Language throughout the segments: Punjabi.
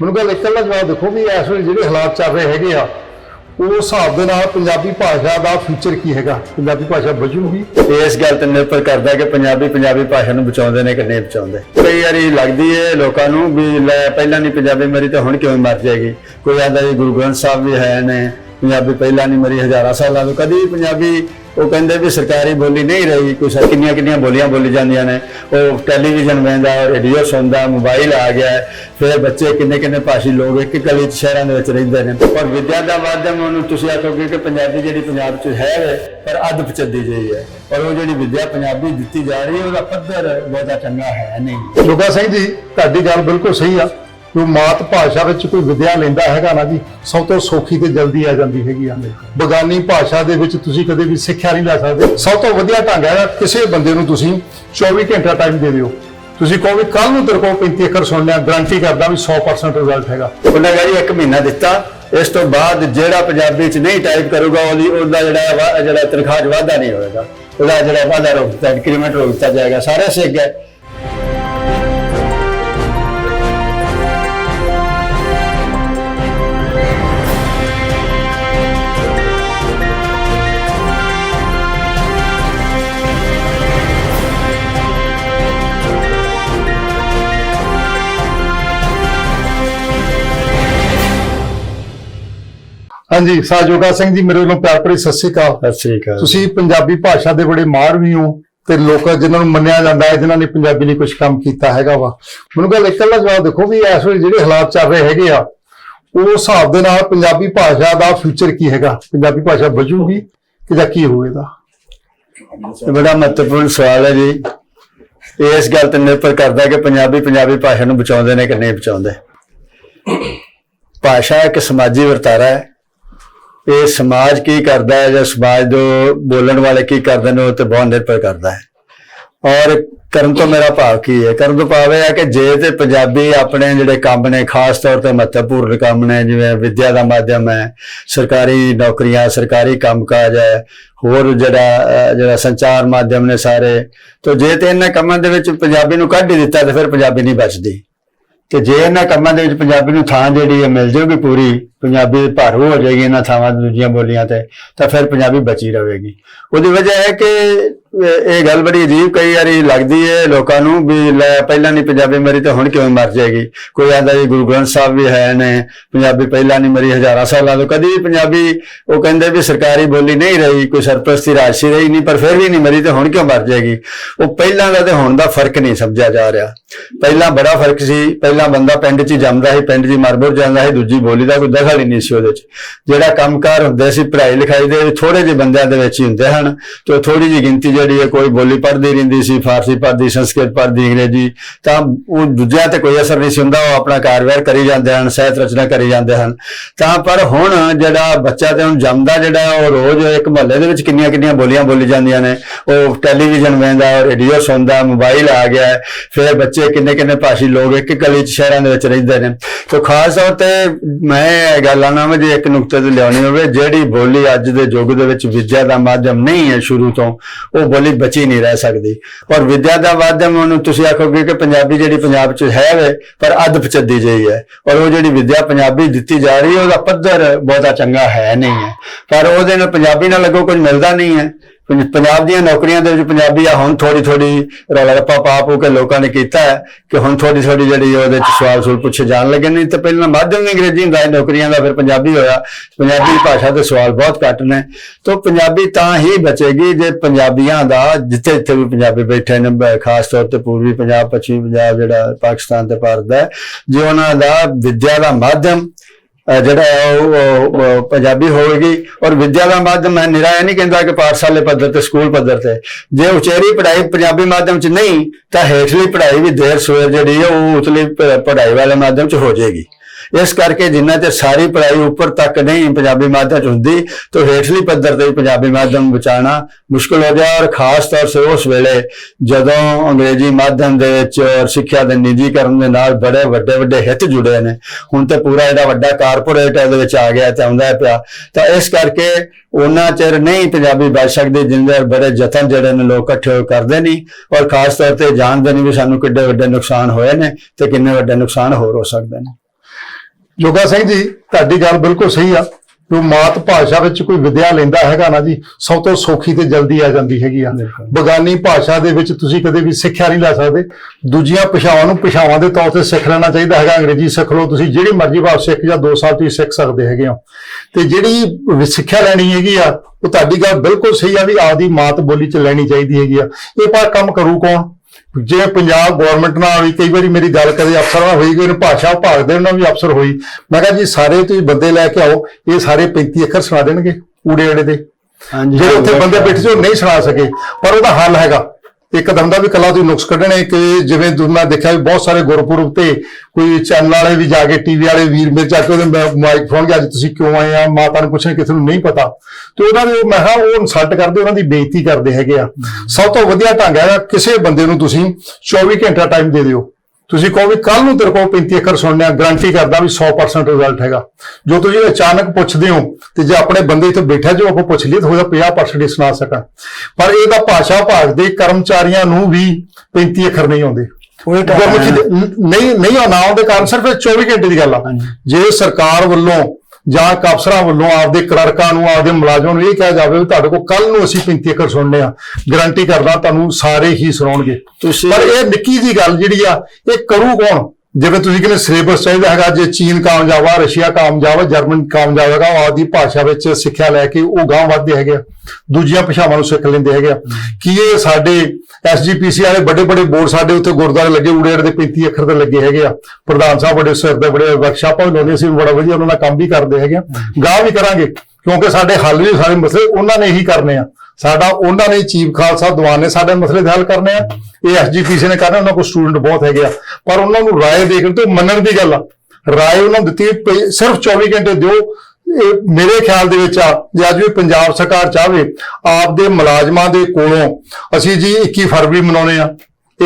ਮੈਨੂੰ ਗੱਲ ਇੱਕ ਜਵਾਬ ਦੇਖੋ ਵੀ ਇਸ ਵੇਲੇ ਜਿਹੜੇ ਹਾਲਾਤ ਚੱਲ ਰਹੇ ਹੈਗੇ ਆ ਉਸ ਹਿਸਾਬ ਦੇ ਨਾਲ ਪੰਜਾਬੀ ਭਾਸ਼ਾ ਦਾ ਫਿਊਚਰ ਕੀ ਹੈਗਾ? ਪੰਜਾਬੀ ਭਾਸ਼ਾ ਬਚੂਗੀ। ਇਸ ਗੱਲ ਤੇ ਨਿਰਭਰ ਕਰਦਾ ਕਿ ਪੰਜਾਬੀ ਪੰਜਾਬੀ ਭਾਸ਼ਾ ਨੂੰ ਬਚਾਉਂਦੇ ਨੇ ਕਿ ਨਹੀਂ ਬਚਾਉਂਦੇ। ਕਈ ਵਾਰੀ ਲੱਗਦੀ ਹੈ ਲੋਕਾਂ ਨੂੰ ਵੀ ਲੈ, ਪਹਿਲਾਂ ਨਹੀਂ ਪੰਜਾਬੀ ਮਰੀ ਤਾਂ ਹੁਣ ਕਿਉਂ ਮਰ ਜਾਏਗੀ? ਕੋਈ ਆਂਦਾ ਜੀ ਗੁਰੂ ਗ੍ਰੰਥ ਸਾਹਿਬ ਵੀ ਹੈ ਨੇ ਪੰਜਾਬੀ ਪਹਿਲਾਂ ਨਹੀਂ ਮਰੀ, ਹਜ਼ਾਰਾਂ ਸਾਲਾਂ ਤੋਂ। ਕਦੀ ਪੰਜਾਬੀ, ਉਹ ਕਹਿੰਦੇ ਵੀ ਸਰਕਾਰੀ ਬੋਲੀ ਨਹੀਂ ਰਹੀ ਕੁਛ ਕਿੰਨੀਆਂ ਕਿੰਨੀਆਂ ਬੋਲੀਆਂ ਬੋਲੀ ਜਾਂਦੀਆਂ ਨੇ। ਉਹ ਟੈਲੀਵਿਜ਼ਨ ਵੇਂਦਾ ਰੇਡੀਓ ਸੁਣਦਾ ਮੋਬਾਈਲ ਆ ਗਿਆ। ਫਿਰ ਬੱਚੇ ਕਿੰਨੇ ਕਿੰਨੇ ਭਾਸ਼ੀ ਲੋਕ ਇੱਕ ਗਲੀ 'ਚ ਸ਼ਹਿਰਾਂ ਦੇ ਵਿੱਚ ਰਹਿੰਦੇ ਨੇ। ਪਰ ਵਿਦਿਆ ਦਾ ਮਾਧਿਅਮ ਉਹਨੂੰ ਤੁਸੀਂ ਆਖੋਗੇ ਕਿ ਪੰਜਾਬੀ ਜਿਹੜੀ ਪੰਜਾਬ 'ਚ ਹੈ ਪਰ ਅੱਧ ਪਚੱਦੀ ਜਿਹੀ ਹੈ। ਪਰ ਉਹ ਜਿਹੜੀ ਵਿਦਿਆ ਪੰਜਾਬੀ ਦਿੱਤੀ ਜਾ ਰਹੀ ਹੈ, ਉਹਦਾ ਪੱਧਰ ਬਹੁਤਾ ਚੰਗਾ ਹੈ ਨਹੀਂ। ਜੋਗਾ ਸਿੰਘ ਜੀ, ਤੁਹਾਡੀ ਗੱਲ ਬਿਲਕੁਲ ਸਹੀ ਆ। ਜੋ ਮਾਤ ਭਾਸ਼ਾ ਵਿੱਚ ਕੋਈ ਵਿਦਿਆ ਲੈਂਦਾ ਹੈਗਾ ਨਾ ਜੀ, ਸਭ ਤੋਂ ਸੌਖੀ ਤੇ ਜਲਦੀ ਆ ਜਾਂਦੀ ਹੈਗੀ ਆ। ਬਗਾਨੀ ਭਾਸ਼ਾ ਦੇ ਵਿੱਚ ਤੁਸੀਂ ਕਦੇ ਵੀ ਸਿੱਖਿਆ ਨਹੀਂ ਲੈ ਸਕਦੇ। ਸਭ ਤੋਂ ਵਧੀਆ ਢੰਗ ਹੈ ਕਿਸੇ ਬੰਦੇ ਨੂੰ ਤੁਸੀਂ 24 ਘੰਟਾ ਟਾਈਮ ਦੇ ਦਿਓ। ਤੁਸੀਂ ਕਹੋ ਵੀ ਕੱਲ ਨੂੰ ਤੇਰੇ ਕੋਲ 35 ਅੱਖਰ ਸੁਣ ਲਿਆ ਗਾਰੰਟੀ ਕਰਦਾ ਵੀ 100% ਰਿਜ਼ਲਟ ਹੈਗਾ। ਉਹਨਾਂ ਕਹਿੰਦੇ ਇੱਕ ਮਹੀਨਾ ਦਿੱਤਾ, ਇਸ ਤੋਂ ਬਾਅਦ ਜਿਹੜਾ ਪੰਜਾਬੀ 'ਚ ਨਹੀਂ ਟਾਈਪ ਕਰੂਗਾ, ਉਹਦੀ ਉਹਦਾ ਜਿਹੜਾ ਵਾ- ਜਿਹੜਾ ਤਨਖਾਹ 'ਚ ਵਾਧਾ ਨਹੀਂ ਹੋਏਗਾ। ਉਹਦਾ ਜਿਹੜਾ ਵਾਧਾ ਰੋਕ ਦਿੱਤਾ ਇੰਕਰੀਮੈਂਟ ਰੋਕ ਦਿੱਤਾ ਜਾਏਗਾ, ਸਾਰੇ ਸਿੱਖ ਗਏ। ਹਾਂਜੀ ਸਾਜੋਗਾ ਸਿੰਘ ਜੀ ਮੇਰੇ ਵੱਲੋਂ ਪਿਆਰ ਭਰੀ ਸਤਿ ਸ੍ਰੀ ਅਕਾਲ। ਸਤਿ ਸ੍ਰੀ ਅਕਾਲ। ਤੁਸੀਂ ਪੰਜਾਬੀ ਭਾਸ਼ਾ ਦੇ ਬੜੇ ਮਾਹਰ ਵੀ ਹੋ ਤੇ ਲੋਕ ਜਿਨ੍ਹਾਂ ਨੂੰ ਮੰਨਿਆ ਜਾਂਦਾ ਹੈ ਜਿਨ੍ਹਾਂ ਨੇ ਪੰਜਾਬੀ ਲਈ ਕੁਝ ਕੰਮ ਕੀਤਾ ਹੈਗਾ ਵਾ। ਮੈਨੂੰ ਗੱਲ ਇੱਕ ਨਾ ਜਵਾਬ ਦੇਖੋ ਵੀ ਇਸ ਵੇਲੇ ਜਿਹੜੇ ਹਾਲਾਤ ਚੱਲ ਰਹੇ ਹੈਗੇ ਆ ਉਹ ਹਿਸਾਬ ਦੇ ਨਾਲ ਪੰਜਾਬੀ ਭਾਸ਼ਾ ਦਾ ਫਿਊਚਰ ਕੀ ਹੈਗਾ? ਪੰਜਾਬੀ ਭਾਸ਼ਾ ਬਚੂਗੀ ਕਿ ਜਾਂ ਕੀ ਹੋਵੇਗਾ ਇਹ ਬੜਾ ਮਹੱਤਵਪੂਰਨ ਸਵਾਲ ਹੈ ਜੀ। ਇਸ ਗੱਲ ਤੇ ਨਿਰਭਰ ਕਰਦਾ ਕਿ ਪੰਜਾਬੀ ਪੰਜਾਬੀ ਭਾਸ਼ਾ ਨੂੰ ਬਚਾਉਂਦੇ ਨੇ ਕਿ ਨਹੀਂ ਬਚਾਉਂਦੇ। ਭਾਸ਼ਾ ਇੱਕ ਸਮਾਜੀ ਵਰਤਾਰਾ ਹੈ। ਇਹ ਸਮਾਜ ਕੀ ਕਰਦਾ ਹੈ ਜਾਂ ਸਮਾਜ ਜੋ ਬੋਲਣ ਵਾਲੇ ਕੀ ਕਰਦੇ ਨੇ ਉਹ ਤੇ ਬਹੁਤ ਨਿਰਭਰ ਕਰਦਾ ਹੈ। ਔਰ ਕਰਨ ਤੋਂ ਮੇਰਾ ਭਾਵ ਕੀ ਹੈ? ਕਰਨ ਤੋਂ ਭਾਵ ਇਹ ਹੈ ਕਿ ਜੇ ਤੇ ਪੰਜਾਬੀ ਆਪਣੇ ਜਿਹੜੇ ਕੰਮ ਨੇ, ਖਾਸ ਤੌਰ ਤੇ ਮਹੱਤਵਪੂਰਨ ਕੰਮ ਨੇ, ਜਿਵੇਂ ਵਿੱਦਿਆ ਦਾ ਮਾਧਿਅਮ ਹੈ, ਸਰਕਾਰੀ ਨੌਕਰੀਆਂ, ਸਰਕਾਰੀ ਕੰਮਕਾਜ ਹੈ, ਹੋਰ ਜਿਹੜਾ ਜਿਹੜਾ ਸੰਚਾਰ ਮਾਧਿਅਮ ਨੇ ਸਾਰੇ, ਤੋਂ ਜੇ ਤੇ ਇਹਨਾਂ ਕੰਮਾਂ ਦੇ ਵਿੱਚ ਪੰਜਾਬੀ ਨੂੰ ਕੱਢ ਹੀ ਦਿੱਤਾ ਤਾਂ ਫਿਰ ਪੰਜਾਬੀ ਨਹੀਂ ਬਚਦੀ। ਤੇ ਜੇ ਇਹਨਾਂ ਕੰਮਾਂ ਦੇ ਵਿੱਚ ਪੰਜਾਬੀ ਨੂੰ ਥਾਂ ਜਿਹੜੀ ਹੈ, ਮਿਲ ਜਾਊਗੀ ਪੂਰੀ ਪੰਜਾਬੀ ਭਰੂ ਹੋ ਜਾਏਗੀ ਇਹਨਾਂ ਥਾਵਾਂ ਦੂਜੀਆਂ ਬੋਲੀਆਂ ਤੇ, ਤਾਂ ਫਿਰ ਪੰਜਾਬੀ ਬਚੀ ਰਹੇਗੀ। ਉਹਦੀ ਵਜ੍ਹਾ ਹੈ ਕਿ ਇਹ ਗੱਲ ਬੜੀ ਅਜੀਬ ਕਈ ਵਾਰੀ ਲੱਗਦੀ ਹੈ ਲੋਕਾਂ ਨੂੰ ਵੀ ਲੈ, ਪਹਿਲਾਂ ਨਹੀਂ ਪੰਜਾਬੀ ਮਰੀ ਤਾਂ ਹੁਣ ਕਿਉਂ ਮਰ ਜਾਏਗੀ? ਕੋਈ ਆਂਦਾ ਜੀ ਗੁਰੂ ਗ੍ਰੰਥ ਸਾਹਿਬ ਵੀ ਹੈ ਨੇ, ਪੰਜਾਬੀ ਪਹਿਲਾਂ ਨਹੀਂ ਮਰੀ ਹਜ਼ਾਰਾਂ ਸਾਲਾਂ ਤੋਂ, ਕਦੀ ਵੀ ਪੰਜਾਬੀ ਉਹ ਕਹਿੰਦੇ ਵੀ ਸਰਕਾਰੀ ਬੋਲੀ ਨਹੀਂ ਰਹੀ, ਕੋਈ ਸਰਪ੍ਰਸਤੀ ਰਾਸ਼ੀ ਰਹੀ ਨਹੀਂ, ਪਰ ਫਿਰ ਵੀ ਨਹੀਂ ਮਰੀ ਤੇ ਹੁਣ ਕਿਉਂ ਮਰ ਜਾਏਗੀ? ਉਹ ਪਹਿਲਾਂ ਦਾ ਤੇ ਹੁਣ ਦਾ ਫ਼ਰਕ ਨਹੀਂ ਸਮਝਿਆ ਜਾ ਰਿਹਾ। ਪਹਿਲਾਂ ਬੜਾ ਫ਼ਰਕ ਸੀ, ਪਹਿਲਾਂ ਬੰਦਾ ਪਿੰਡ 'ਚ ਜੰਮਦਾ ਸੀ, ਪਿੰਡ 'ਚ ਹੀ ਮਰਬੁਰ ਜਾਂਦਾ ਸੀ, ਦੂਜੀ ਬੋਲੀ ਦਾ ਕੋਈ ਦਖਲ ਹੀ ਨਹੀਂ ਸੀ ਉਹਦੇ 'ਚ। ਜਿਹੜਾ ਕੰਮਕਾਰ ਹੁੰਦੇ ਸੀ, ਪੜ੍ਹਾਈ ਲਿਖਾਈ ਦੇ ਥੋੜੇ ਜਿਹੇ ਬੰਦਿਆਂ ਦੇ ਵਿੱਚ ਹੀ ਹੁੰਦੇ ਹਨ। ਤੇ ਥੋੜੀ ਜਿਹੀ ਗਿਣਤੀ ਜਿਹੜੀ ਹੈ, ਕੋਈ ਬੋਲੀ ਪੜ੍ਹਦੀ ਰਹਿੰਦੀ ਸੀ, ਫਾਰਸੀ ਪੜ੍ਹਦੀ, ਸੰਸਕ੍ਰਿਤ ਪੜ੍ਹਦੀ, ਅੰਗਰੇਜ਼ੀ, ਤਾਂ ਉਹ ਦੂਜਿਆਂ ਤੇ ਕੋਈ ਅਸਰ ਨਹੀਂ ਸੀ ਹੁੰਦਾ, ਉਹ ਆਪਣਾ ਕਾਰਵਾਰ ਕਰੀ ਜਾਂਦੇ ਹਨ, ਸਾਹਿਤ ਰਚਨਾ ਕਰੀ ਜਾਂਦੇ ਹਨ। ਤਾਂ ਪਰ ਹੁਣ ਜਿਹੜਾ ਬੱਚਾ ਤੇ ਹੁਣ ਜੰਮਦਾ ਜਿਹੜਾ, ਉਹ ਰੋਜ਼ ਇੱਕ ਮਹੱਲੇ ਦੇ ਵਿੱਚ ਕਿੰਨੀਆਂ ਕਿੰਨੀਆਂ ਬੋਲੀਆਂ ਬੋਲੀ ਜਾਂਦੀਆਂ ਨੇ। ਉਹ ਟੈਲੀਵਿਜ਼ਨ ਵੇਂਦਾ ਰੇਡੀਓ ਸੁਣਦਾ, ਮੋਬਾਈਲ ਆ ਗਿਆ, ਫਿਰ ਬੱਚੇ ਕਿੰਨੇ ਕਿੰਨੇ ਭਾਸ਼ੀ ਲੋਕ ਇੱਕ ਇੱਕ ਗਲੀ 'ਚ, ਸ਼ਹਿਰਾਂ ਦੇ ਵਿੱਚ ਰਹਿੰਦੇ ਨੇ। ਤੇ ਖਾਸ ਤੌਰ ਤੇ ਮੈਂ ਗੱਲ ਆਨਾ ਮੈਂ ਜੇ ਇੱਕ ਨੁਕਤੇ ਤੇ ਲਿਆਉਣੀ ਹੋਵੇ, ਜਿਹੜੀ ਬੋਲੀ ਅੱਜ ਦੇ ਯੁੱਗ ਦੇ ਵਿੱਚ ਵਿਦਿਆ ਦਾ ਮਾਧਿਅਮ ਨਹੀਂ ਹੈ ਸ਼ੁਰੂ ਤੋਂ, ਉਹ ਬੋਲੀ ਬਚੀ ਨਹੀਂ ਰਹਿ ਸਕਦੀ। ਔਰ ਵਿਦਿਆ ਦਾ ਮਾਧਿਅਮ ਉਹਨੂੰ ਤੁਸੀਂ ਆਖੋਗੇ ਕਿ ਪੰਜਾਬੀ ਜਿਹੜੀ ਪੰਜਾਬ 'ਚ ਹੈ ਵੇ, ਪਰ ਅੱਧ ਪਚੱਦੀ ਜਿਹੀ ਹੈ। ਔਰ ਉਹ ਜਿਹੜੀ ਵਿਦਿਆ ਪੰਜਾਬੀ ਦਿੱਤੀ ਜਾ ਰਹੀ ਹੈ, ਉਹਦਾ ਪੱਧਰ ਬਹੁਤਾ ਚੰਗਾ ਹੈ ਨਹੀਂ ਹੈ। ਪਰ ਉਹਦੇ ਨਾਲ ਪੰਜਾਬੀ ਨਾਲ ਲੱਗੋ ਕੁਝ ਮਿਲਦਾ ਨਹੀਂ ਹੈ। ਪੰਜਾਬ ਦੀਆਂ ਨੌਕਰੀਆਂ ਦੇ ਵਿੱਚ ਪੰਜਾਬੀ ਆ, ਹੁਣ ਥੋੜੀ ਥੋੜੀ ਰੌਲਾ ਰੱਪਾ ਪਾ ਪੂ ਕੇ ਲੋਕਾਂ ਨੇ ਕੀਤਾ ਕਿ ਹੁਣ ਥੋੜੀ ਥੋੜੀ ਜਿਹੜੀ ਉਹਦੇ ਚ ਸਵਾਲ ਸੁਲ ਪੁੱਛੇ ਜਾਣ ਲੱਗੇ ਨਹੀਂ ਤਾਂ ਪਹਿਲਾਂ ਮਾਧਿਅਮ ਅੰਗਰੇਜ਼ੀ ਹੁੰਦਾ ਨੌਕਰੀਆਂ ਦਾ ਫਿਰ ਪੰਜਾਬੀ ਹੋਇਆ। ਪੰਜਾਬੀ ਭਾਸ਼ਾ ਦੇ ਸਵਾਲ ਬਹੁਤ ਘੱਟ ਨੇ। ਤੋਂ ਪੰਜਾਬੀ ਤਾਂ ਹੀ ਬਚੇਗੀ ਜੇ ਪੰਜਾਬੀਆਂ ਦਾ ਜਿੱਥੇ ਜਿੱਥੇ ਵੀ ਪੰਜਾਬੀ ਬੈਠੇ ਨੇ ਖਾਸ ਤੌਰ ਤੇ ਪੂਰਬੀ ਪੰਜਾਬ, ਪੱਛਮੀ ਪੰਜਾਬ, ਜਿਹੜਾ ਪਾਕਿਸਤਾਨ ਤੇ ਭਾਰਤ ਦਾ ਜੇ ਉਹਨਾਂ ਦਾ ਵਿੱਦਿਆ ਦਾ ਮਾਧਿਅਮ ਜਿਹੜਾ ਹੈ ਉਹ- ਉਹ ਪੰਜਾਬੀ ਹੋਵੇਗੀ ਔਰ ਵਿੱਦਿਆ ਦਾ ਮਾਧਿਅਮ ਮੈਂ ਨਿਰਾ ਇਹ ਨਹੀਂ ਕਹਿੰਦਾ ਕਿ ਪਾਠਸ਼ਾਲੇ ਪੱਧਰ ਤੇ, ਸਕੂਲ ਪੱਧਰ ਤੇ। ਜੇ ਉਚੇਰੀ ਪੜ੍ਹਾਈ ਪੰਜਾਬੀ ਮਾਧਿਅਮ ਚ ਨਹੀਂ, ਤਾਂ ਹੇਠਲੀ ਪੜ੍ਹਾਈ ਵੀ ਦੇਰ ਸਵੇਰ ਜਿਹੜੀ ਹੈ ਉਹ ਉਤਲੀ ਪੜ੍ਹਾਈ ਵਾਲੇ ਮਾਧਿਅਮ ਚ ਹੋ ਜਾਏਗੀ। ਇਸ ਕਰਕੇ ਜਿੰਨਾ ਚਿਰ ਸਾਰੀ ਪੜ੍ਹਾਈ ਉੱਪਰ ਤੱਕ ਨਹੀਂ ਪੰਜਾਬੀ ਮਾਧਿਅਮ ਚ ਹੁੰਦੀ, ਤਾਂ ਹੇਠਲੀ ਪੱਧਰ ਤੇ ਪੰਜਾਬੀ ਮਾਧਿਅਮ ਬਚਾਉਣਾ ਮੁਸ਼ਕਲ ਹੋ ਗਿਆ ਔਰ ਖਾਸ ਤੌਰ 'ਤੇ ਉਸ ਵੇਲੇ ਜਦੋਂ ਅੰਗਰੇਜ਼ੀ ਮਾਧਿਅਮ ਦੇ ਵਿੱਚ ਔਰ ਸਿੱਖਿਆ ਦੇ ਨਿੱਜੀਕਰਨ ਦੇ ਨਾਲ ਬੜੇ ਵੱਡੇ ਵੱਡੇ ਹਿੱਤ ਜੁੜੇ ਨੇ, ਹੁਣ ਤੇ ਪੂਰਾ ਜਿਹੜਾ ਵੱਡਾ ਕਾਰਪੋਰੇਟ ਇਹਦੇ ਵਿੱਚ ਆ ਗਿਆ ਤੇ ਆਉਂਦਾ ਪਿਆ, ਤਾਂ ਇਸ ਕਰਕੇ ਉਹਨਾਂ ਚਿਰ ਨਹੀਂ ਪੰਜਾਬੀ ਬਚ ਸਕਦੀ ਜਿੰਦੇ ਬੜੇ ਯਤਨ ਜਿਹੜੇ ਨੇ ਲੋਕ ਇਕੱਠੇ ਹੋ ਕਰਦੇ ਨਹੀਂ ਔਰ ਖਾਸ ਤੌਰ ਤੇ ਜਾਣਦੇ ਨਹੀਂ ਵੀ ਸਾਨੂੰ ਕਿੱਡੇ ਵੱਡੇ ਨੁਕਸਾਨ ਹੋਏ ਨੇ ਤੇ ਕਿੰਨੇ ਵੱਡੇ ਨੁਕਸਾਨ ਹੋਰ ਹੋ ਸਕਦੇ ਨੇ। ਜੋਗਾ ਸਿੰਘ ਜੀ ਤੁਹਾਡੀ ਗੱਲ ਬਿਲਕੁਲ ਸਹੀ ਆ। ਜੋ ਮਾਤ ਭਾਸ਼ਾ ਵਿੱਚ ਕੋਈ ਵਿਦਿਆ ਲੈਂਦਾ ਹੈਗਾ ਨਾ ਜੀ ਸਭ ਤੋਂ ਸੌਖੀ ਤੇ ਜਲਦੀ ਆ ਜਾਂਦੀ ਹੈਗੀ ਆ। ਬਗਾਨੀ ਭਾਸ਼ਾ ਦੇ ਵਿੱਚ ਤੁਸੀਂ ਕਦੇ ਵੀ ਸਿੱਖਿਆ ਨਹੀਂ ਲੈ ਸਕਦੇ। ਦੂਜੀਆਂ ਭਾਸ਼ਾਵਾਂ ਨੂੰ ਭਾਸ਼ਾਵਾਂ ਦੇ ਤੌਰ ਤੇ ਸਿੱਖ ਲੈਣਾ ਚਾਹੀਦਾ ਹੈਗਾ ਅੰਗਰੇਜ਼ੀ ਸਿੱਖ ਲਓ ਤੁਸੀਂ ਜਿਹੜੀ ਮਰਜ਼ੀ ਭਾਸ਼ਾ ਸਿੱਖ ਜਾਂ 2 ਸਾਲ ਤੁਸੀਂ ਸਿੱਖ ਸਕਦੇ ਹੈਗੇ ਹੋ। ਤੇ ਜਿਹੜੀ ਸਿੱਖਿਆ ਲੈਣੀ ਹੈਗੀ ਆ ਉਹ ਤੁਹਾਡੀ ਗੱਲ ਬਿਲਕੁਲ ਸਹੀ ਆ ਵੀ ਆਪਦੀ ਮਾਤ ਬੋਲੀ ਚ ਲੈਣੀ ਚਾਹੀਦੀ ਹੈਗੀ ਆ। ਇਹ ਪਰ ਕੰਮ ਕਰੂ ਕੌਣ ਜਿਵੇਂ ਪੰਜਾਬ ਗਵਰਨਮੈਂਟ ਨਾਲ ਵੀ ਕਈ ਵਾਰੀ ਮੇਰੀ ਗੱਲ ਕਦੇ ਅਫਸਰ ਨਾਲ ਹੋਈ ਕੋਈ ਭਾਸ਼ਾ ਵਿਭਾਗ ਦੇ ਨਾਲ ਵੀ ਅਫਸਰ ਹੋਈ। ਮੈਂ ਕਿਹਾ ਜੀ ਸਾਰੇ ਤੁਸੀਂ ਬੰਦੇ ਲੈ ਕੇ ਆਓ ਇਹ ਸਾਰੇ 35 ਅੱਖਰ ਸੁਣਾ ਦੇਣਗੇ ਊੜੇ ਊੜੇ ਦੇ। ਹਾਂਜੀ ਜਿਹੜੇ ਉੱਥੇ ਬੰਦੇ ਬੈਠੇ ਸੀ ਉਹ ਨਹੀਂ ਸੁਣਾ ਸਕੇ ਪਰ ਉਹਦਾ ਹੱਲ ਹੈਗਾ। ਇੱਕ ਦਮ ਦਾ ਵੀ ਕਲਾ ਤੁਸੀਂ ਨੁਕਸ ਕੱਢਣੇ ਕਿ ਜਿਵੇਂ ਦੁ- ਮੈਂ ਦੇਖਿਆ ਵੀ ਬਹੁਤ ਸਾਰੇ ਗੁਰਪੁਰਬ ਤੇ ਕੋਈ ਚੈਨਲ ਵਾਲੇ ਵੀ ਜਾ ਕੇ ਟੀਵੀ ਵਾਲੇ ਵੀਰ ਮੇਰੇ ਜਾ ਕੇ ਉਹਦੇ ਮਾਈਕ ਫੋਨ ਗਿਆ ਅੱਜ ਤੁਸੀਂ ਕਿਉਂ ਆਏ ਆ, ਮਾਤਾ ਨੂੰ ਪੁੱਛਣ ਕਿਸੇ ਨੂੰ ਨਹੀਂ ਪਤਾ। ਤੇ ਉਹਨਾਂ ਦੇ ਮੈਂ ਕਿਹਾ ਉਹ ਇਨਸਲਟ ਕਰਦੇ, ਉਹਨਾਂ ਦੀ ਬੇਇੱਜ਼ਤੀ ਕਰਦੇ ਹੈਗੇ ਆ। ਸਭ ਤੋਂ ਵਧੀਆ ਢੰਗ ਹੈ ਕਿਸੇ ਬੰਦੇ ਨੂੰ ਤੁਸੀਂ 24 ਘੰਟਾ ਟਾਈਮ ਦੇ ਦਿਓ। ਤੁਸੀਂ ਕਹੋ ਵੀ ਕੱਲ ਨੂੰ ਤੇਰੇ ਕੋਲ 35 ਅੱਖਰ ਸੁਣਨੇ ਆ ਗਾਰੰਟੀ ਕਰਦਾ ਵੀ 100% ਰਿਜ਼ਲਟ ਹੈਗਾ। ਜੋ ਤੁਸੀਂ ਅਚਾਨਕ ਪੁੱਛਦੇ ਹੋ ਤੇ ਜੇ ਆਪਣੇ ਬੰਦੇ ਇੱਥੇ ਬੈਠਾ ਜੋ ਆਪਾਂ ਪੁੱਛ ਲਈਏ ਤਾਂ ਉਹਦਾ 50% ਹੀ ਸੁਣਾ ਸਕਣ ਪਰ ਇਹਦਾ ਭਾਸ਼ਾ ਭਾਗ ਦੇ ਕਰਮਚਾਰੀਆਂ ਨੂੰ ਵੀ 35 ਅੱਖਰ ਨਹੀਂ ਆਉਂਦੇ। ਤਾਂ ਗੁਰਮੁਖੀ ਨਹੀਂ ਨਹੀਂ ਆਉਣਾ ਉਹਦੇ ਕਾਰਨ ਸਿਰਫ ਇਹ 24 ਘੰਟੇ ਦੀ ਗੱਲ ਆ। ਜੇ ਸਰਕਾਰ ਵੱਲੋਂ ਜਾਂ ਇੱਕ ਅਫਸਰਾਂ ਵੱਲੋਂ ਆਪਦੇ ਕਲਰਕਾਂ ਨੂੰ ਆਪਦੇ ਮੁਲਾਜ਼ਮਾਂ ਨੂੰ ਇਹ ਕਿਹਾ ਜਾਵੇ ਵੀ ਤੁਹਾਡੇ ਕੋਲ ਕੱਲ ਨੂੰ ਅਸੀਂ 35 ਏਕੜ ਸੁਣਨੇ ਆ। ਗਾਰੰਟੀ ਕਰਦਾ ਤੁਹਾਨੂੰ ਸਾਰੇ ਹੀ ਸੁਣਾਉਣਗੇ। ਪਰ ਇਹ ਨਿੱਕੀ ਜੀ ਗੱਲ ਜਿਹੜੀ ਆ ਇਹ ਕਰੂ ਕੌਣ? ਜਿਵੇਂ ਤੁਸੀਂ ਕਹਿੰਦੇ ਸਿਲੇਬਸ ਚਾਹੀਦਾ ਹੈਗਾ, ਜੇ ਚੀਨ ਕਾਮਯਾਬ ਆ, ਰਸ਼ੀਆ ਕਾਮਯਾਬ ਆ, ਜਰਮਨ ਕਾਮਯਾਬ ਹੈਗਾ, ਉਹ ਆਪਦੀ ਭਾਸ਼ਾ ਵਿੱਚ ਸਿੱਖਿਆ ਲੈ ਕੇ ਉਹ ਗਾਂਹ ਵੱਧਦੇ ਹੈਗੇ ਆ। ਦੂਜੀਆਂ ਭਾਸ਼ਾਵਾਂ ਨੂੰ ਸਿੱਖ ਲੈਂਦੇ ਹੈਗੇ ਆ। ਕੀ ਇਹ ਸਾਡੇ ਐਸਜੀਪੀਸੀ ਵਾਲੇ ਵੱਡੇ ਵੱਡੇ ਬੋਰਡ ਸਾਡੇ ਉੱਤੇ ਗੁਰਦੁਆਰੇ ਲੱਗੇ ਊੜੇ ਊੜੇ ਦੇ 35 ਅੱਖਰ ਤੇ ਲੱਗੇ ਹੈਗੇ ਆ। ਪ੍ਰਧਾਨ ਸਾਹਿਬ ਬੜੇ ਸਿਰ ਦੇ ਬੜੇ ਵਰਕਸ਼ਾਪਾਂ ਵੀ ਲਾਉਂਦੇ ਸੀ ਬੜਾ ਵਧੀਆ ਉਹਨਾਂ ਦਾ ਕੰਮ ਵੀ ਕਰਦੇ ਹੈਗੇ ਆ। ਗਾਹ ਵੀ ਕਰਾਂਗੇ, ਕਿਉਂਕਿ ਸਾਡੇ ਹੱਲ ਵੀ ਸਾਰੇ ਮਸਲੇ ਉਹਨਾਂ ਨੇ ਹੀ ਕਰਨੇ ਆ। ਸਾਡਾ ਉਹਨਾਂ ਨੇ ਚੀਫ ਖਾਲਸਾ ਦੀਵਾਨ ਨੇ ਸਾਡੇ ਮਸਲੇ ਦੇ ਹੱਲ ਕਰਨੇ ਆ। ਇਹ ਐਸਜੀਪੀਸੀ ਨੇ ਕਰਨਾ, ਉਹਨਾਂ ਕੋਲ ਸਟੂਡੈਂਟ ਬਹੁਤ ਹੈਗੇ ਆ। ਪਰ ਉਹਨਾਂ ਨੂੰ ਰਾਏ ਦੇਖਣ ਤੋਂ ਮੰਨਣ ਦੀ ਗੱਲ ਆ। ਰਾਏ ਉਹਨਾਂ ਨੂੰ ਦਿੱਤੀ ਸਿਰਫ 24 ਘੰਟੇ ਦਿਓ। ਇਹ ਮੇਰੇ ਖਿਆਲ ਦੇ ਵਿੱਚ ਆ, ਜੇ ਅੱਜ ਵੀ ਪੰਜਾਬ ਸਰਕਾਰ ਚਾਹਵੇ, ਆਪਦੇ ਮੁਲਾਜ਼ਮਾਂ ਦੇ ਕੋਲੋਂ ਅਸੀਂ ਜੀ 21 ਫਰਵਰੀ ਮਨਾਉਣੇ ਆ।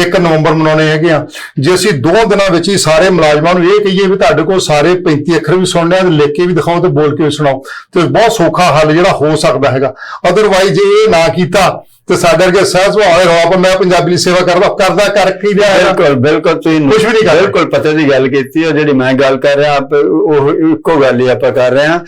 1 ਨਵੰਬਰ ਮਨਾਉਣੇ ਹੈਗੇ ਆ। ਜੇ ਅਸੀਂ ਦੋ ਦਿਨਾਂ ਵਿੱਚ ਹੀ ਸਾਰੇ ਮੁਲਾਜ਼ਮਾਂ ਨੂੰ ਇਹ ਕਹੀਏ ਵੀ ਤੁਹਾਡੇ ਕੋਲ ਸਾਰੇ 35 ਅੱਖਰ ਵੀ ਸੁਣਨੇ ਆ ਤੇ ਲਿਖ ਕੇ ਵੀ ਦਿਖਾਓ ਤੇ ਬੋਲ ਕੇ ਵੀ ਸੁਣਾਓ, ਤੇ ਬਹੁਤ ਸੌਖਾ ਹੱਲ ਜਿਹੜਾ ਹੋ ਸਕਦਾ ਹੈਗਾ। ਅਦਰਵਾਈਜ਼ ਜੇ ਇਹ ਨਾ ਕੀਤਾ ਤੇ ਸਾਡੇ ਵਰਗੇ ਸਹਿਜ ਸੁਭਾਅ ਵਾਲੇ ਰੌਲਾ ਪਾ ਮੈਂ ਪੰਜਾਬੀ ਦੀ ਸੇਵਾ ਕਰਦਾ ਕਰਦਾ ਕਰਕੇ ਹੀ ਰਿਹਾ। ਬਿਲਕੁਲ ਬਿਲਕੁਲ ਤੁਸੀਂ ਕੁਛ ਵੀ ਨਹੀਂ ਕਰ। ਬਿਲਕੁਲ ਪਤੇ ਦੀ ਗੱਲ ਕੀਤੀ ਉਹ ਜਿਹੜੀ ਮੈਂ ਗੱਲ ਕਰ ਰਿਹਾ ਆਪ ਉਹ ਇੱਕੋ ਗੱਲ ਹੀ ਆਪਾਂ ਕਰ ਰਹੇ ਹਾਂ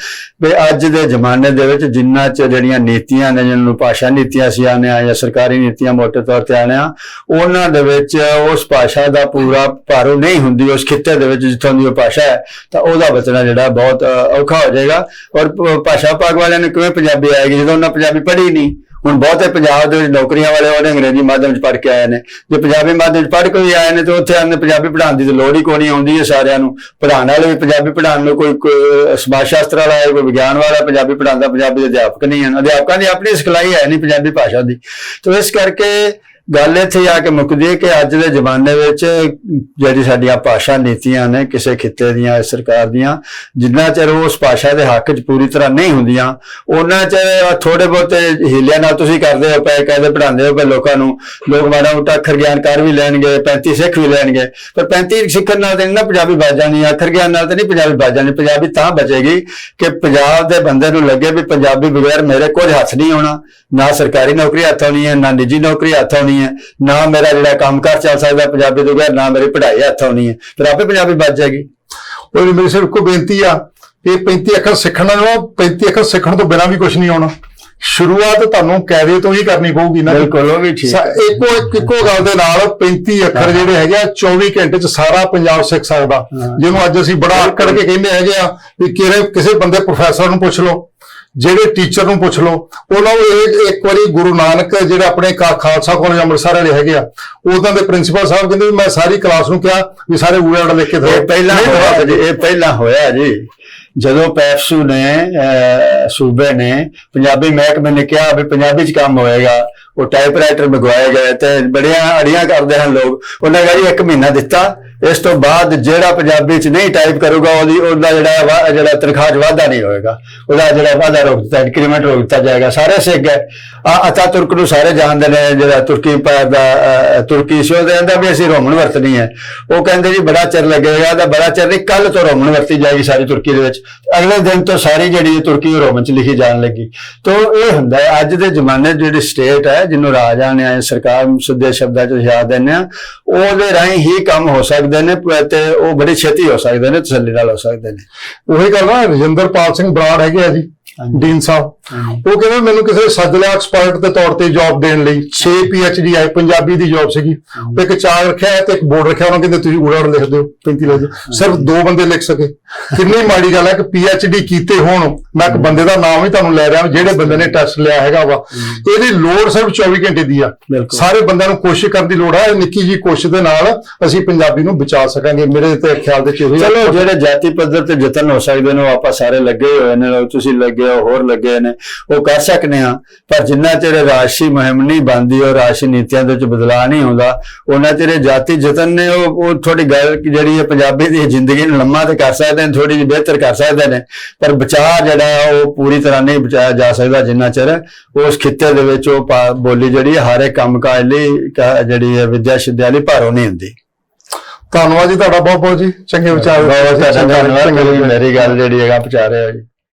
ਵੀ ਅੱਜ ਦੇ ਜ਼ਮਾਨੇ ਦੇ ਵਿੱਚ ਜਿੰਨਾ ਚ ਜਿਹੜੀਆਂ ਨੀਤੀਆਂ ਨੇ ਜਿਹਨਾਂ ਨੂੰ ਭਾਸ਼ਾ ਨੀਤੀਆਂ ਸੀ ਆਨੇ ਆ ਜਾਂ ਸਰਕਾਰੀ ਨੀਤੀਆਂ ਮੋਟੇ ਤੌਰ ਤੇ ਆਨੇ ਆ ਉਹਨਾਂ ਦੇ ਵਿੱਚ ਉਸ ਭਾਸ਼ਾ ਦਾ ਪੂਰਾ ਭਾਰੂ ਨਹੀਂ ਹੁੰਦੀ ਉਸ ਖਿੱਤੇ ਦੇ ਵਿੱਚ ਜਿੱਥੋਂ ਦੀ ਉਹ ਭਾਸ਼ਾ ਹੈ ਤਾਂ ਉਹਦਾ ਬਚਣਾ ਜਿਹੜਾ ਬਹੁਤ ਔਖਾ ਹੋ ਜਾਏਗਾ ਔਰ ਭਾਸ਼ਾ ਭਾਗ ਵਾਲਿਆਂ ਨੇ ਕਿਵੇਂ ਪੰਜਾਬੀ ਆਏਗੀ ਜਦੋਂ ਉਹਨਾਂ ਪੰਜਾਬੀ ਪੜ੍ਹੀ ਨਹੀਂ ਹੁਣ ਬਹੁਤੇ ਪੰਜਾਬ ਦੇ ਵਿੱਚ ਨੌਕਰੀਆਂ ਵਾਲੇ ਉਹਨੇ ਅੰਗਰੇਜ਼ੀ ਮਾਧਿਅਮ ਚ ਪੜ੍ਹ ਕੇ ਆਏ ਨੇ। ਜੇ ਪੰਜਾਬੀ ਮਾਧਿਅਮ ਚ ਪੜ੍ਹ ਕੇ ਵੀ ਆਏ ਨੇ ਤੇ ਉੱਥੇ ਆਨੇ ਪੰਜਾਬੀ ਪੜ੍ਹਾਉਣ ਦੀ ਤਾਂ ਲੋੜ ਹੀ ਕੋਈ ਨਹੀਂ ਆਉਂਦੀ ਹੈ ਸਾਰਿਆਂ ਨੂੰ। ਪੜ੍ਹਾਉਣ ਵਾਲੇ ਵੀ ਪੰਜਾਬੀ ਪੜ੍ਹਾਉਣ ਨੂੰ ਕੋਈ ਸਮਾਜ ਸ਼ਾਸਤਰ ਵਾਲਾ ਹੈ, ਕੋਈ ਵਿਗਿਆਨ ਵਾਲਾ ਪੰਜਾਬੀ ਪੜ੍ਹਾਉਂਦਾ, ਪੰਜਾਬੀ ਦੇ ਅਧਿਆਪਕ ਨਹੀਂ ਹਨ। ਅਧਿਆਪਕਾਂ ਦੀ ਆਪਣੀ ਸਿਖਲਾਈ ਹੈ ਨਹੀਂ ਪੰਜਾਬੀ ਭਾਸ਼ਾ ਦੀ। ਤੇ ਇਸ ਕਰਕੇ ਗੱਲ ਇੱਥੇ ਆ ਕੇ ਮੁੱਕਦੀ ਹੈ ਕਿ ਅੱਜ ਦੇ ਜ਼ਮਾਨੇ ਵਿੱਚ ਜਿਹੜੀ ਸਾਡੀਆਂ ਭਾਸ਼ਾ ਨੀਤੀਆਂ ਨੇ ਕਿਸੇ ਖਿੱਤੇ ਦੀਆਂ ਸਰਕਾਰ ਦੀਆਂ, ਜਿੰਨਾ ਚਿਰ ਉਸ ਭਾਸ਼ਾ ਦੇ ਹੱਕ 'ਚ ਪੂਰੀ ਤਰ੍ਹਾਂ ਨਹੀਂ ਹੁੰਦੀਆਂ, ਉਹਨਾਂ 'ਚ ਥੋੜੇ ਬਹੁਤੇ ਹੀਲਿਆਂ ਨਾਲ ਤੁਸੀਂ ਕਰਦੇ ਹੋ ਪਏ ਕਹਿੰਦੇ ਪੜਾਉਂਦੇ ਹੋ ਪਏ ਲੋਕਾਂ ਨੂੰ, ਲੋਕ ਮਾੜਾ ਮੋਟਾ ਅੱਖਰ ਗਿਆਨ ਕਰ ਵੀ ਲੈਣਗੇ 35 ਸਿੱਖ ਵੀ ਲੈਣਗੇ, ਪਰ 35 ਸਿੱਖਣ ਨਾਲ ਤਾਂ ਨਹੀਂ ਨਾ ਪੰਜਾਬੀ ਬਚ ਜਾਣੀ ਅੱਖਰ ਗਿਆਨ ਨਾਲ ਤਾਂ ਨਹੀਂ ਪੰਜਾਬੀ ਬਚ ਜਾਣੀ ਪੰਜਾਬੀ ਤਾਂ ਬਚੇਗੀ ਕਿ ਪੰਜਾਬ ਦੇ ਬੰਦੇ ਨੂੰ ਲੱਗੇ ਵੀ ਪੰਜਾਬੀ ਬਗੈਰ ਮੇਰੇ ਕੋਲ ਹੱਥ ਨਹੀਂ ਆਉਣਾ, ਨਾ ਸਰਕਾਰੀ ਨੌਕਰੀ ਹੱਥ ਆਉਣੀ ਹੈ, ਨਾ ਨਿੱਜੀ ਨੌਕਰੀ ਹੱਥ ਆਉਣੀ ਹੈ। ਨਾ ਮੇਰਾ ਜਿਹੜਾ ਕੰਮਕਾਰ ਚੱਲ ਸਕਦਾ ਪੰਜਾਬੀ ਤੋਂ ਬਗੈਰ ਨਾ ਮੇਰੀ ਪੜ੍ਹਾਈ ਹੱਥ ਆਉਣੀ ਹੈ। ਫਿਰ ਆਪੇ ਪੰਜਾਬੀ ਬਚ ਜਾਏਗੀ। ਉਹ ਵੀ ਮੇਰੀ ਸਿਰਫ ਕੋ ਬੇਨਤੀ ਆ ਇਹ 35 ਅੱਖਰ ਸਿੱਖਣ ਨਾਲ 35 ਅੱਖਰ ਸਿੱਖਣ ਤੋਂ ਬਿਨਾਂ ਵੀ ਕੁਝ ਨਹੀਂ ਆਉਣਾ। ਸ਼ੁਰੂਆਤ ਤੁਹਾਨੂੰ ਕਾਇਦੇ ਤੋਂ ਹੀ ਕਰਨੀ ਪਊਗੀ ਨਾ। ਬਿਲਕੁਲ, ਉਹ ਵੀ ਠੀਕ। ਇੱਕ ਇੱਕੋ ਗੱਲ ਦੇ ਨਾਲ 35 ਅੱਖਰ ਜਿਹੜੇ ਹੈਗੇ ਆ 24 ਘੰਟੇ ਚ ਸਾਰਾ ਪੰਜਾਬ ਸਿੱਖ ਸਕਦਾ। ਜਿਹਨੂੰ ਅੱਜ ਅਸੀਂ ਬੜਾ ਆਕੜ ਕੇ ਕਹਿੰਦੇ ਹੈਗੇ ਆ ਵੀ ਕਿਹੜੇ ਕਿਸੇ ਬੰਦੇ ਪ੍ਰੋਫੈਸਰ ਨੂੰ ਪੁੱਛ ਲਓ। ਜਿਹੜੇ ਟੀਚਰ ਨੂੰ ਪੁੱਛ ਲਓ ਉਹਨਾਂ ਨੂੰ ਇਹ ਇੱਕ ਵਾਰੀ ਗੁਰੂ ਨਾਨਕ ਜਿਹੜੇ ਆਪਣੇ ਕਾ- ਖਾਲਸਾ ਕਾਲਜ ਅੰਮ੍ਰਿਤਸਰ ਵਾਲੇ ਹੈਗੇ ਆ ਉਦੋਂ ਦੇ ਪ੍ਰਿੰਸੀਪਲ ਸਾਹਿਬ ਕਹਿੰਦੇ ਮੈਂ ਸਾਰੀ ਕਲਾਸ ਨੂੰ ਕਿਹਾ ਵੀ ਸਾਰੇ ਊੜਾ ਊੜਾ ਲਿਖ ਕੇ ਦਿਓ ਪਹਿਲਾਂ ਹੋਇਆ। ਜੀ ਇਹ ਪਹਿਲਾਂ ਹੋਇਆ ਜੀ। ਜਦੋਂ ਪੈਪਸੂ ਨੇ ਸੂਬੇ ਨੇ ਪੰਜਾਬੀ ਮਹਿਕਮੇ ਨੇ ਕਿਹਾ ਵੀ ਪੰਜਾਬੀ ਚ ਕੰਮ ਹੋਏਗਾ ਉਹ ਟਾਈਪਰਾਈਟਰ ਮੰਗਵਾਏ ਗਏ ਤੇ ਬੜੀਆਂ ਅੜੀਆਂ ਕਰਦੇ ਹਨ ਲੋਕ। ਉਹਨਾਂ ਜੀ ਇੱਕ ਮਹੀਨਾ ਦਿੱਤਾ। ਇਸ ਤੋਂ ਬਾਅਦ ਜਿਹੜਾ ਪੰਜਾਬੀ ਚ ਨਹੀਂ ਟਾਈਪ ਕਰੂਗਾ ਉਹਦੀ, ਉਹਦਾ ਜਿਹੜਾ ਵਾ- ਜਿਹੜਾ ਤਨਖਾਹ 'ਚ ਵਾਧਾ ਨਹੀਂ ਹੋਏਗਾ। ਉਹਦਾ ਜਿਹੜਾ ਵਾਧਾ ਰੋਕ ਦਿੱਤਾ ਇੰਕਰੀਮੈਂਟ ਰੋਕ ਦਿੱਤਾ ਜਾਏਗਾ। ਸਾਰੇ ਸਿੱਖ ਹੈ ਆ ਅਤਾ ਤੁਰਕ ਨੂੰ ਸਾਰੇ ਜਾਣਦੇ ਨੇ, ਜਿਹੜਾ ਤੁਰਕੀ ਦਾ ਤੁਰਕੀ ਸੀ, ਉਹਦੇ ਅੰਦਰ ਵੀ ਅਸੀਂ ਰੋਮਨ ਵਰਤਣੀ ਹੈ। ਉਹ ਕਹਿੰਦੇ ਜੀ ਬੜਾ ਚਿਰ ਲੱਗੇਗਾ ਤਾਂ ਬੜਾ ਚਿਰ ਨਹੀਂ ਕੱਲ ਤੋਂ ਰੋਮਨ ਵਰਤੀ ਜਾਏਗੀ ਸਾਰੀ ਤੁਰਕੀ ਦੇ ਵਿੱਚ। ਅਗਲੇ ਦਿਨ ਤੋਂ ਸਾਰੀ ਜਿਹੜੀ ਤੁਰਕੀ ਉਹ ਰੋਮਨ ਚ ਲਿਖੀ ਜਾਣ ਲੱਗੀ। ਤੋਂ ਇਹ ਹੁੰਦਾ ਹੈ, ਅੱਜ ਦੇ ਜ਼ਮਾਨੇ ਜਿਹੜੀ ਸਟੇਟ ਹੈ, ਜਿਹਨੂੰ ਰਾਜਾ ਨੇ, ਸਰਕਾਰ ਸਿੱਧੇ ਸ਼ਬਦਾਂ 'ਚ ਯਾਦ ਦਿੰਦੇ ਆ ਉਹਦੇ ਰਾਹੀਂ ਹੀ ਕੰਮ ਹੋ ਸਕਦਾ ਸਕਦੇ ਨੇ ਤੇ ਉਹ ਬੜੀ ਛੇਤੀ ਹੋ ਸਕਦੇ ਨੇ, ਤਸੱਲੀ ਨਾਲ ਹੋ ਸਕਦੇ ਨੇ। ਉਹੀ ਗੱਲ ਰਜਿੰਦਰਪਾਲ ਸਿੰਘ ਬਰਾੜ ਹੈਗੇ ਆ ਜੀ। ਡੀਨ ਸਾਹਿਬ। ਉਹ ਕਹਿੰਦੇ ਮੈਨੂੰ ਕਿਸੇ ਸੱਜਣਾ ਐਕਸਪਰਟ ਦੇ ਤੌਰ ਤੇ ਜੌਬ ਦੇਣ ਲਈ 6 ਡੀ ਆਈ ਪੰਜਾਬੀ ਦੀ ਜੌਬ ਸੀਗੀ। ਉਹ ਇੱਕ ਚਾਰ ਰੱਖਿਆ ਤੇ ਇੱਕ ਬੋਰਡ ਰੱਖਿਆ ਉਹਨਾਂ ਕਹਿੰਦੇ ਤੁਸੀਂ ਉੜਾੜ ਲਿਖ ਦਿਓ 35 ਲਿਖ ਦਿਓ। ਸਿਰਫ ਦੋ ਬੰਦੇ ਲਿਖ ਸਕੇ। ਕਿੰਨੀ ਮਾੜੀ ਗੱਲ ਹੈ ਕਿ ਡੀ ਕੀਤੇ ਹੋਣ ਮੈਂ ਇੱਕ ਬੰਦੇ ਦਾ ਨਾਮ ਹੀ ਤੁਹਾਨੂੰ ਲੈ ਰਿਹਾ ਜਿਹੜੇ ਬੰਦੇ ਨੇ ਟੈਸਟ ਲਿਆ ਹੈਗਾ ਵਾ। ਇਹਦੀ ਲੋੜ ਸਿਰਫ 24 ਘੰਟੇ ਦੀ ਆ। ਸਾਰੇ ਬੰਦਿਆਂ ਨੂੰ ਕੋਸ਼ਿਸ਼ ਕਰਨ ਦੀ ਲੋੜ ਹੈ ਨਿੱਕੀ ਜੀ ਕੋਸ਼ਿਸ਼ ਦੇ ਨਾਲ ਅਸੀਂ ਪੰਜਾਬੀ ਨੂੰ ਬਚਾ ਸਕਾਂਗੇ ਮੇਰੇ ਤੇ ਖਿਆਲ ਦੇ ਚ। ਚਲੋ ਜਿਹੜੇ ਜਾਤੀ ਪੱਧਰ ਤੇ ਯਤਨ ਹੋ ਸਕਦੇ ਨੇ ਆਪਾਂ ਸਾਰੇ ਲੱਗੇ ਹੋਏ ਨੇ ਤੁਸੀਂ ਲੱਗੇ ਹੋ ਹੋਰ ਲੱਗੇ ਨੇ। ਉਹ ਕਰ ਸਕਨੇ ਆ ਪਰ ਜਿੰਨਾ ਚਿਰ ਰਾਸ਼ੀ ਮੁਹਿੰਮ ਨਹੀਂ ਬਣਦੀ ਔਰ ਰਾਸ਼ੀ ਨੀਤੀਆਂ ਦੇ ਵਿੱਚ ਬਦਲਾਅ ਨਹੀਂ ਆਉਂਦਾ। ਉਹਨਾਂ ਚਿਰ ਜਾਤੀ ਯਤਨ ਨੇ ਉਹ ਉਹ ਥੋੜੀ ਗੱਲ ਜਿਹੜੀ ਹੈ ਪੰਜਾਬੀ ਦੀ ਜ਼ਿੰਦਗੀ ਨੂੰ ਲੰਮਾ ਤੇ ਕਰ ਸਕਦੇ ਨੇ ਥੋੜੀ ਜਿਹੀ ਬਿਹਤਰ ਕਰ ਸਕਦੇ ਨੇ। ਪਰ ਬਚਾਅ ਜਿਹੜਾ ਉਹ ਪੂਰੀ ਤਰ੍ਹਾਂ ਨਹੀਂ ਬਚਾਇਆ ਜਾ ਸਕਦਾ ਜਿੰਨਾ ਚਿਰ ਉਸ ਖਿੱਤੇ ਦੇ ਵਿੱਚ ਉਹ ਬੋਲੀ ਜਿਹੜੀ ਹਰ ਇੱਕ ਕੰਮਕਾਜ ਲਈ ਕ- ਜਿਹੜੀ ਹੈ ਵਿਦਿਆ ਸਿੱਧਿਆ ਲਈ ਭਾਰੋ ਨਹੀਂ ਹੁੰਦੀ। ਧੰਨਵਾਦ ਜੀ ਤੁਹਾਡਾ ਬਹੁਤ ਬਹੁਤ ਜੀ। ਚੰਗੇ ਵਿਚਾਰ ਬਹੁਤ ਬਹੁਤ ਧੰਨਵਾਦ ਮੇਰੀ ਗੱਲ ਜਿਹੜੀ ਹੈਗਾ ਰਿਹਾ ਜੀ।